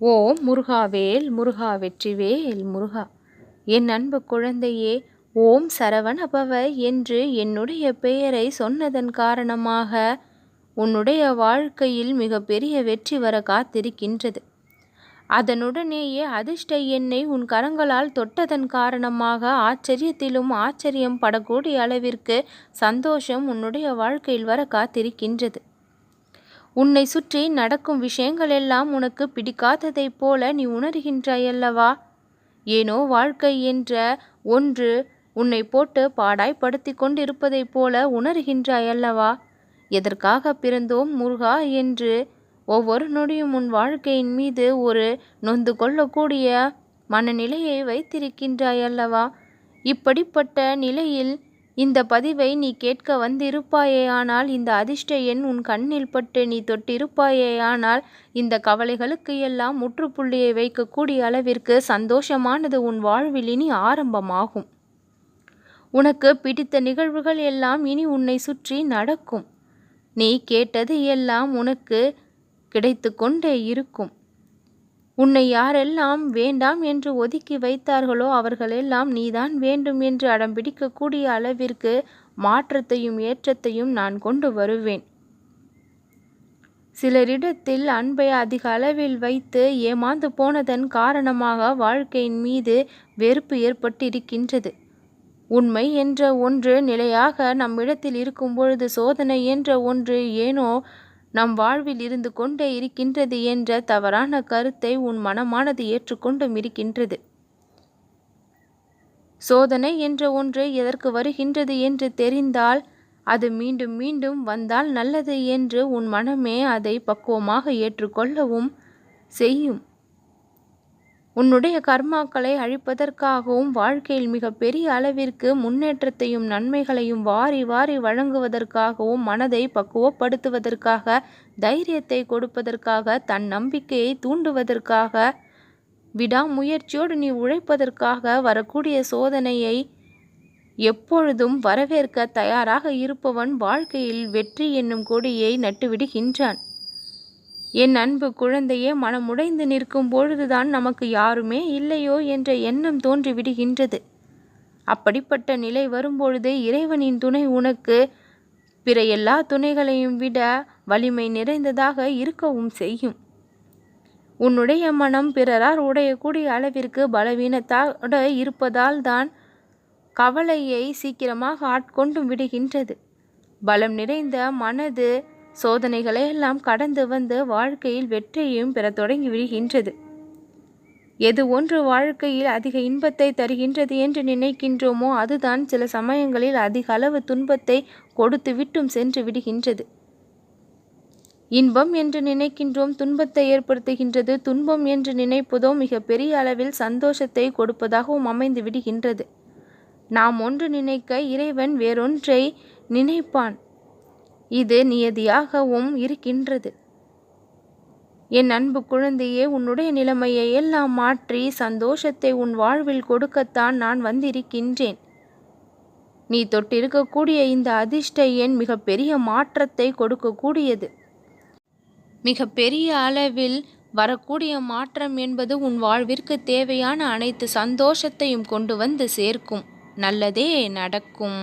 ஓம் முருகாவேல் முருகா வெற்றிவேல் முருகா. என் அன்பு குழந்தையே ஓம் சரவணபவ என்று என்னுடைய பெயரை சொன்னதன் காரணமாக உன்னுடைய வாழ்க்கையில் மிகப்பெரிய வெற்றி வர காத்திருக்கின்றது. அதனுடனேயே அதிர்ஷ்ட எண்ணை உன் கரங்களால் தொட்டதன் காரணமாக ஆச்சரியத்திலும் ஆச்சரியம் படக்கூடிய அளவிற்கு சந்தோஷம் உன்னுடைய வாழ்க்கையில் வர காத்திருக்கின்றது. உன்னை சுற்றி நடக்கும் விஷயங்கள் எல்லாம் உனக்கு பிடிக்காததைப் போல நீ உணர்கின்றாயல்லவா? ஏனோ வாழ்க்கை என்ற ஒன்று உன்னை போட்டு பாடாய்ப்படுத்தி கொண்டிருப்பதைப் போல உணர்கின்றாயல்லவா? எதற்காக பிறந்தோம் முருகா என்று ஒவ்வொரு நொடியும் உன் வாழ்க்கையின் மீது ஒரு நொந்து கொள்ளக்கூடிய மனநிலையை வைத்திருக்கின்றாயல்லவா? இப்படிப்பட்ட நிலையில் இந்த பதிவை நீ கேட்க வந்திருப்பாயேயானால் இந்த அதிர்ஷ்ட எண் உன் கண்ணில் பட்டு நீ தொட்டிருப்பாயேயானால் இந்த கவலைகளுக்கு எல்லாம் முற்றுப்புள்ளியை வைக்கக்கூடிய அளவிற்கு சந்தோஷமானது உன் வாழ்வில் இனி ஆரம்பமாகும். உனக்கு பிடித்த நிகழ்வுகள் எல்லாம் இனி உன்னை சுற்றி நடக்கும். நீ கேட்டது எல்லாம் உனக்கு கிடைத்து கொண்டே இருக்கும். உன்னை யாரெல்லாம் வேண்டாம் என்று ஒதுக்கி வைத்தார்களோ அவர்களெல்லாம் நீதான் வேண்டும் என்று அடம்பிடிக்கக்கூடிய அளவிற்கு மாற்றத்தையும் ஏற்றத்தையும் நான் கொண்டு வருவேன். சிலரிடத்தில் அன்பை அதிக அளவில் வைத்து ஏமாந்து போனதன் காரணமாக வாழ்க்கையின் மீது வெறுப்பு ஏற்பட்டிருக்கின்றது. உண்மை என்ற ஒன்று நிலையாக நம்மிடத்தில் இருக்கும் பொழுது சோதனை என்ற ஒன்று ஏனோ நம் வாழ்வில் இருந்து கொண்டே இருக்கின்றது என்ற தவறான கருத்தை உன் மனமானது ஏற்றுக்கொண்டும் இருக்கின்றது. சோதனை என்ற ஒன்று எதற்கு வருகின்றது என்று தெரிந்தால் அது மீண்டும் மீண்டும் வந்தால் நல்லது என்று உன் மனமே அதை பக்குவமாக ஏற்றுக்கொள்ளவும் செய்யும். உன்னுடைய கர்மாக்களை அழிப்பதற்காகவும் வாழ்க்கையில் மிக பெரிய அளவிற்கு முன்னேற்றத்தையும் நன்மைகளையும் வாரி வாரி வழங்குவதற்காகவும் மனதை பக்குவப்படுத்துவதற்காக தைரியத்தை கொடுப்பதற்காக தன் நம்பிக்கையை தூண்டுவதற்காக விடாமுயற்சியோடு நீ உழைப்பதற்காக வரக்கூடிய சோதனையை எப்பொழுதும் வரவேற்க தயாராக இருப்பவன் வாழ்க்கையில் வெற்றி என்னும் கொடியை நட்டுவிடுகின்றான். என் அன்பு குழந்தையே மனமுடைந்து நிற்கும் பொழுதுதான் நமக்கு யாருமே இல்லையோ என்ற எண்ணம் தோன்றிவிடுகின்றது. அப்படிப்பட்ட நிலை வரும்பொழுது இறைவனின் துணை உனக்கு பிற எல்லா துணைகளையும் விட வலிமை நிறைந்ததாக இருக்கவும் செய்யும். உன்னுடைய மனம் பிறரால் உடையக்கூடிய அளவிற்கு பலவீனத்தோடு இருப்பதால் தான் கவலையை சீக்கிரமாக ஆட்கொண்டும் விடுகின்றது. பலம் நிறைந்த மனது சோதனைகளை எல்லாம் கடந்து வந்து வாழ்க்கையில் வெற்றியையும் பெற தொடங்கி விடுகின்றது. எது ஒன்று வாழ்க்கையில் அதிக இன்பத்தை தருகின்றது என்று நினைக்கின்றோமோ அதுதான் சில சமயங்களில் அதிக அளவு துன்பத்தை கொடுத்து விட்டும் சென்று விடுகின்றது. இன்பம் என்று நினைக்கின்றோம் துன்பத்தை ஏற்படுத்துகின்றது. துன்பம் என்று நினைப்பதோ மிக பெரிய அளவில் சந்தோஷத்தை கொடுப்பதாகவும் அமைந்து விடுகின்றது. நாம் ஒன்று நினைக்க இறைவன் வேறொன்றை நினைப்பான். இது நியதியாகவும் இருக்கின்றது. என் அன்பு குழந்தையே உன்னுடைய நிலைமையை எல்லாம் மாற்றி சந்தோஷத்தை உன் வாழ்வில் கொடுக்கத்தான் நான் வந்திருக்கின்றேன். நீ தொட்டிருக்கக்கூடிய இந்த அதிர்ஷ்ட எண் மிகப்பெரிய மாற்றத்தை கொடுக்கக்கூடியது. மிகப்பெரிய அளவில் வரக்கூடிய மாற்றம் என்பது உன் வாழ்விற்கு தேவையான அனைத்து சந்தோஷத்தையும் கொண்டு வந்து சேர்க்கும். நல்லதே நடக்கும்.